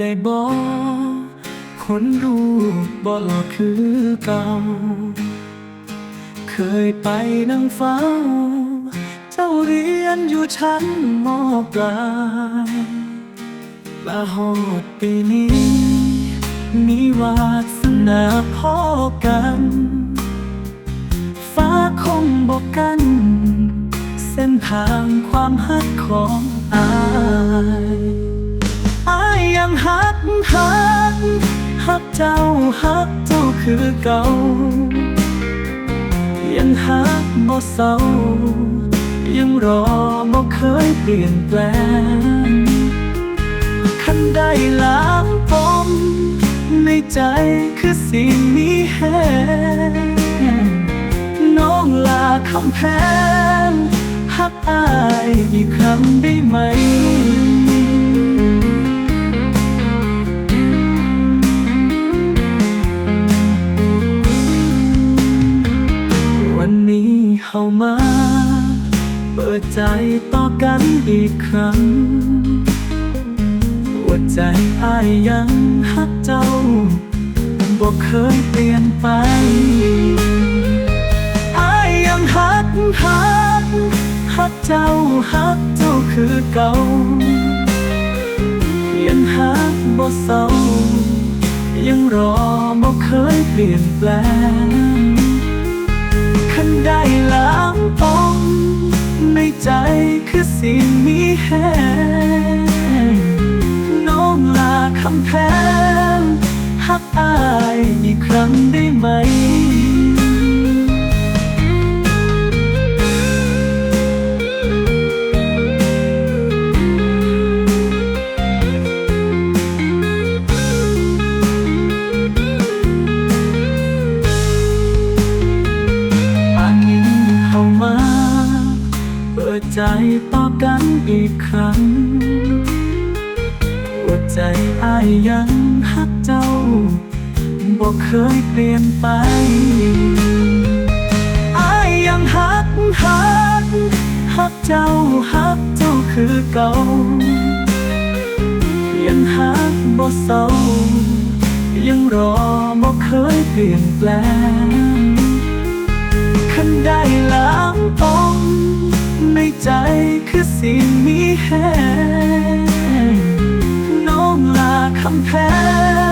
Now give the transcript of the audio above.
ได้บอกคนรูปบ่หลอกคือเก่า เคยไปนั่งเฝ้า เจ้าเรียนอยู่ชั้นมปลายมาหอดปีนี้ มีวาสนาพอกันฟ้าคงบอกกัน เส้นทางความฮักของอาย เจ้าฮักเจ้าคือเก่า ยังฮักบ่เศร้า ยังรอบ่เคยเปลี่ยนแปลงคันได้ล้างปมในใจคือสิ่งนี้แห้งน้องลาคำแพงฮักอายอีกครั้งได้ไหม เข้ามา เปิดใจต่อกันอีกครั้ง หัวใจอายยังฮักเจ้าบอกเคยเปลี่ยนไปอายยังฮักฮักฮักเจ้าฮักเจ้าคือเก่ายังฮักบ่เศร้ายังรอบ่เคยเปลี่ยนแปลง คันได้ล้างปมในใจคือสิ่งมีแห้งน้องลาคำแพงฮักอายอีกครั้งได้ไหม ใจต่อกันอีกครั้งหัวใจอายยังฮักเจ้าบอกเคยเปลี่ยนไปอายยังฮักฮักฮักเจ้าฮักเจ้าคือเก่ายังฮักบ่เศร้ายังรอบ่เคยเปลี่ยนแปลงคันได้ล้างปม ในใจคือสิ่งมีแห้งน้องลาคำแพง